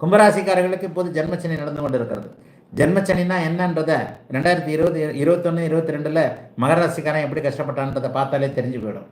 கும்பராசிக்காரர்களுக்கு இப்போது ஜென்மச்சனி நடந்து கொண்டு இருக்கிறது ஜென்மச்சனினா என்னன்றத ரெண்டாயிரத்தி இருபது இருபத்தொன்று இருபத்தி ரெண்டில் மகராசிக்காரன் எப்படி கஷ்டப்பட்டான்றதை பார்த்தாலே தெரிஞ்சு போயிடும்.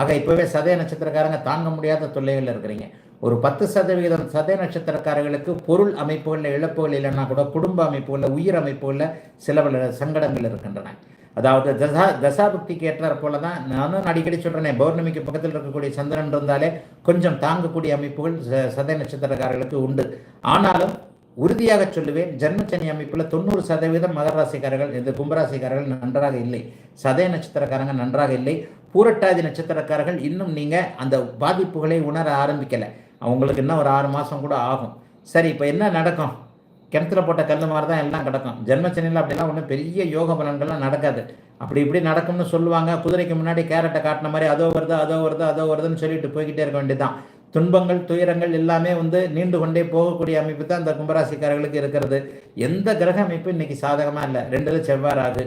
ஆக இப்போவே சதய நட்சத்திரக்காரங்க தாங்க முடியாத தொல்லைகளில் இருக்கிறீங்க. ஒரு பத்து சதவிகிதம் சதய நட்சத்திரக்காரர்களுக்கு பொருள் அமைப்புகளில் இழப்புகள் இல்லைன்னா கூட குடும்ப அமைப்புகளில் உயிர் அமைப்புகளில் சில சங்கடங்கள் இருக்கின்றன. அதாவது தசா தசாபக்திக்கு ஏற்றார் போல தான் நானும் அடிக்கடி சொல்கிறேனே பௌர்ணமிக்கு பக்கத்தில் இருக்கக்கூடிய சந்திரன் இருந்தாலே கொஞ்சம் தாங்கக்கூடிய அமைப்புகள் ச- சதய நட்சத்திரக்காரர்களுக்கு உண்டு. ஆனாலும் உறுதியாக சொல்லுவேன் ஜென்மச்சனி அமைப்பில் தொண்ணூறு சதவீதம் மகராசிக்காரர்கள் இது இந்த கும்பராசிக்காரர்கள் நன்றாக இல்லை. சதய நட்சத்திரக்காரங்க நன்றாக இல்லை. பூரட்டாதி நட்சத்திரக்காரர்கள் இன்னும் நீங்கள் அந்த பாதிப்புகளை உணர ஆரம்பிக்கலை. அவங்களுக்கு இன்னும் ஒரு ஆறு மாதம் கூட ஆகும். சரி இப்போ என்ன நடக்கும்? கிணத்துல போட்ட கல் மாதிரி தான் எல்லாம் கிடக்கும். ஜென்மச்சனியில் அப்படிலாம் ஒன்றும் பெரிய யோக பலன்கள்லாம் நடக்காது. அப்படி இப்படி நடக்கும்னு சொல்லுவாங்க. குதிரைக்கு முன்னாடி கேரட்டை காட்டின மாதிரி அதோ வருது அதோ வருது அதோ வருதுன்னு சொல்லிட்டு போய்கிட்டே இருக்க வேண்டியதுதான். துன்பங்கள் துயரங்கள் எல்லாமே வந்து நீண்டு கொண்டே போகக்கூடிய அமைப்பு தான் இந்த கும்பராசிக்காரர்களுக்கு இருக்கிறது. எந்த கிரக அமைப்பு இன்னைக்கு சாதகமாக இல்லை. ரெண்டுல செவ்வாய் ராகு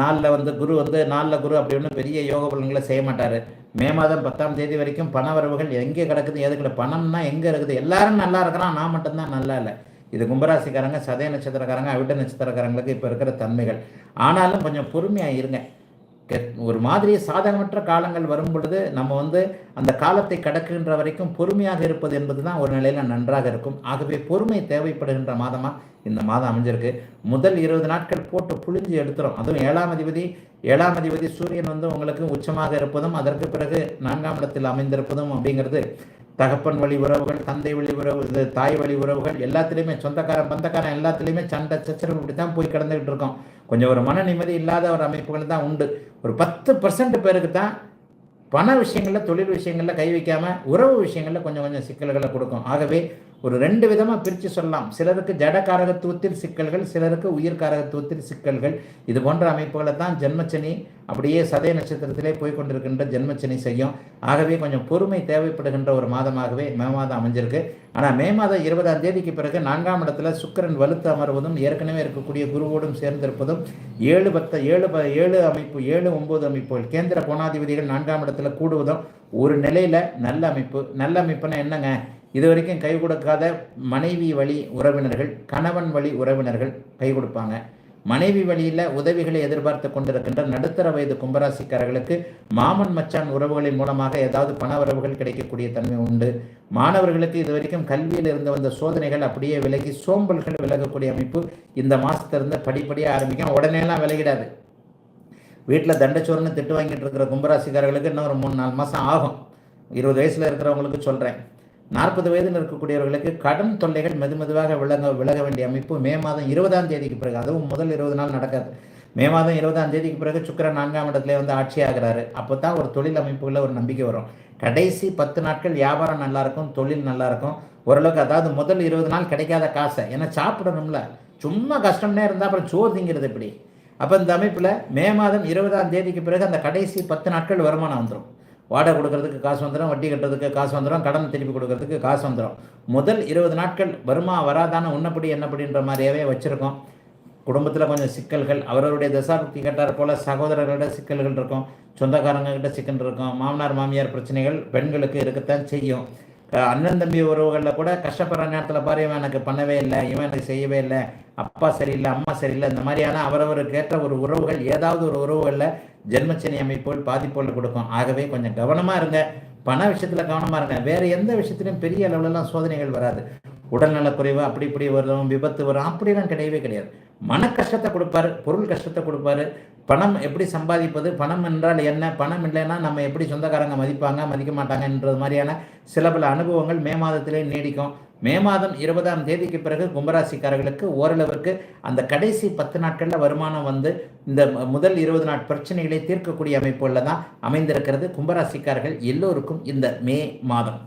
நாளில் வந்து குரு வந்து நாளில் குரு அப்படி ஒன்றும் பெரிய யோக பலன்களை செய்ய மாட்டார். மே மாதம் பத்தாம் தேதி வரைக்கும் பண வரவுகள் எங்கே கிடக்குது எதுக்குள்ள பணம்னா எங்கே இருக்குது? எல்லாரும் நல்லா இருக்கிறான் நான் மட்டும்தான் நல்லா இல்லை. இது கும்பராசிக்காரங்க சதய நட்சத்திரக்காரங்க அவிட்ட நட்சத்திரக்காரங்களுக்கு இப்போ இருக்கிற தன்மைகள். ஆனாலும் கொஞ்சம் பொறுமையாக இருங்க. ஒரு மாதிரி சாதகமற்ற காலங்கள் வரும் பொழுது நம்ம வந்து அந்த காலத்தை கடக்குகின்ற வரைக்கும் பொறுமையாக இருப்பது என்பது தான் ஒரு நிலையில் நன்றாக இருக்கும். ஆகவே பொறுமை தேவைப்படுகின்ற மாதமாக இந்த மாதம் அமைஞ்சிருக்கு. முதல் இருபது நாட்கள் போட்டு புழிஞ்சு எடுத்துரும். அதுவும் ஏழாம் அதிபதி ஏழாம் அதிபதி சூரியன் வந்து உங்களுக்கு உச்சமாக இருப்பதும் அதற்கு பிறகு நான்காம் இடத்தில் அமைந்திருப்பதும் அப்படிங்கிறது தகப்பன் வழி உறவுகள் தந்தை வழி உறவு இது தாய் வழி உறவுகள் எல்லாத்துலேயுமே சொந்தக்காரன் பந்தக்காரன் எல்லாத்துலேயுமே சண்டை சச்சரவு இப்படி தான் போய் கிடந்துக்கிட்டு இருக்கோம். கொஞ்சம் ஒரு மன நிம்மதி இல்லாத ஒரு அமைப்புகள் தான் உண்டு. ஒரு பத்து பர்சன்ட் பேருக்கு தான் பண விஷயங்களில் தொழில் விஷயங்களில் கை வைக்காமல் உறவு விஷயங்களில் கொஞ்சம் கொஞ்சம் சிக்கல்களை கொடுக்கும். ஆகவே ஒரு ரெண்டு விதமாக பிரித்து சொல்லலாம். சிலருக்கு ஜட காரகத்துவத்தில் சிக்கல்கள் சிலருக்கு உயிர் காரகத்துவத்தில் சிக்கல்கள். இது போன்ற அமைப்புகளை தான் ஜென்மச்சனி அப்படியே சதய நட்சத்திரத்திலே போய் கொண்டிருக்கின்ற ஜென்மச்சனி செய்யும். ஆகவே கொஞ்சம் பொறுமை தேவைப்படுகின்ற ஒரு மாதமாகவே மே மாதம் அமைஞ்சிருக்கு. ஆனால் மே மாதம் இருபதாம் தேதிக்கு பிறகு நான்காம் இடத்துல சுக்கிரன் வலுத்து அமர்வதும் ஏற்கனவே இருக்கக்கூடிய குருவோடும் சேர்ந்திருப்பதும் ஏழு பத்த ஏழு ப ஏழு அமைப்பு ஏழு ஒம்பது அமைப்புகள் கேந்திர கோணாதிபதிகள் நான்காம் இடத்துல கூடுவதும் ஒரு நிலையில் நல்ல அமைப்பு. நல்ல அமைப்புன்னா என்னங்க? இது வரைக்கும் கை கொடுக்காத மனைவி வழி உறவினர்கள் கணவன் வழி உறவினர்கள் கை கொடுப்பாங்க. மனைவி வழியில் உதவிகளை எதிர்பார்த்து கொண்டிருக்கின்ற நடுத்தர வயது கும்பராசிக்காரர்களுக்கு மாமன் மச்சான் உறவுகளின் மூலமாக ஏதாவது பண உறவுகள் கிடைக்கக்கூடிய தன்மை உண்டு. மாணவர்களுக்கு இது வரைக்கும் கல்வியில் இருந்து வந்த சோதனைகள் அப்படியே விலகி சோம்பல்கள் விலகக்கூடிய அமைப்பு இந்த மாதத்திலிருந்து படிப்படியாக ஆரம்பிக்கும். உடனேலாம் விலகிடாது. வீட்டில் தண்டச்சோறுன்னு திட்டு வாங்கிட்டு இருக்கிற கும்பராசிக்காரர்களுக்கு இன்னும் ஒரு மூணு நாலு மாதம் ஆகும். இருபது வயசில் இருக்கிறவங்களுக்கு சொல்கிறேன் நாற்பது வயதில் இருக்கக்கூடியவர்களுக்கு கடன் தொல்லைகள் மெது மெதுவாக விலக விலக வேண்டிய அமைப்பு மே மாதம் இருபதாம் தேதிக்கு பிறகு அதுவும் முதல் இருபது நாள் நடக்காது. மே மாதம் இருபதாம் தேதிக்கு பிறகு சுக்கிரன் நான்காம் இடத்துல வந்து ஆட்சியாகிறாரு. அப்போ தான் ஒரு தொழில் அமைப்புகளில் ஒரு நம்பிக்கை வரும். கடைசி பத்து நாட்கள் வியாபாரம் நல்லா இருக்கும் தொழில் நல்லா இருக்கும் ஓரளவுக்கு அதாவது முதல் இருபது நாள் கிடைக்காத காசை ஏன்னா சாப்பிடணும்ல. சும்மா கஷ்டம்னே இருந்தால் அப்புறம் சோறு திங்கிறது எப்படி? அப்போ இந்த அமைப்பில் மே மாதம் இருபதாம் தேதிக்கு பிறகு அந்த கடைசி பத்து நாட்கள் வருமானம் வந்துடும் வாடகை கொடுக்கறதுக்கு காசு வந்துடும் வட்டி கட்டுறதுக்கு காசு வந்துடும் கடன் திருப்பி கொடுக்கறதுக்கு காசு வந்துடும் முதல் இருபது நாட்கள் வருமா வராதான உன்னப்படி என்னப்படின்ற மாதிரியாவே வச்சுருக்கோம். குடும்பத்தில் கொஞ்சம் சிக்கல்கள் அவரவருடைய தசாபக்தி கேட்டார் போல் சகோதரர்களோட சிக்கல்கள் இருக்கும் சொந்தக்காரங்ககிட்ட சிக்கல் இருக்கும் மாமனார் மாமியார் பிரச்சனைகள் பெண்களுக்கு இருக்கத்தான் செய்யும். அண்ணன் தம்பி உறவுகளில் கூட கஷ்டப்படுற நேரத்தில் பாரு இவன் எனக்கு பண்ணவே இல்லை இவன் எனக்கு செய்யவே இல்லை அப்பா சரியில்லை அம்மா சரியில்லை இந்த மாதிரியான அவரவருக்கு ஏற்ற ஒரு உறவுகள் ஏதாவது ஒரு உறவுகளில் ஜென்மச்சனி அமைப்புகள் பாதிப்புகள் கொடுக்கும். ஆகவே கொஞ்சம் கவனமாக இருங்க. பண விஷயத்தில் கவனமாக இருங்க. வேறு எந்த விஷயத்துலையும் பெரிய அளவுலலாம் சோதனைகள் வராது. உடல்நலக்குறைவு அப்படி இப்படி வரும் விபத்து வரும் அப்படிலாம் கிடையவே கிடையாது. மன கஷ்டத்தை கொடுப்பாரு பொருள் கஷ்டத்தை கொடுப்பாரு பணம் எப்படி சம்பாதிப்பது? பணம் என்றால் என்ன? பணம் இல்லைன்னா நம்ம எப்படி சொந்தக்காரங்க மதிப்பாங்க மதிக்க மாட்டாங்கன்றது மாதிரியான சில பல அனுபவங்கள் மே மாதத்திலே நீடிக்கும். மே மாதம் இருபதாம் தேதிக்கு பிறகு கும்பராசிக்காரர்களுக்கு ஓரளவுக்கு அந்த கடைசி பத்து நாட்களில் வருமானம் வந்து இந்த முதல் இருபது நாட் பிரச்சனைகளை தீர்க்கக்கூடிய அமைப்புகளில் தான் அமைந்திருக்கிறது. கும்பராசிக்காரர்கள் எல்லோருக்கும் இந்த மே மாதம்.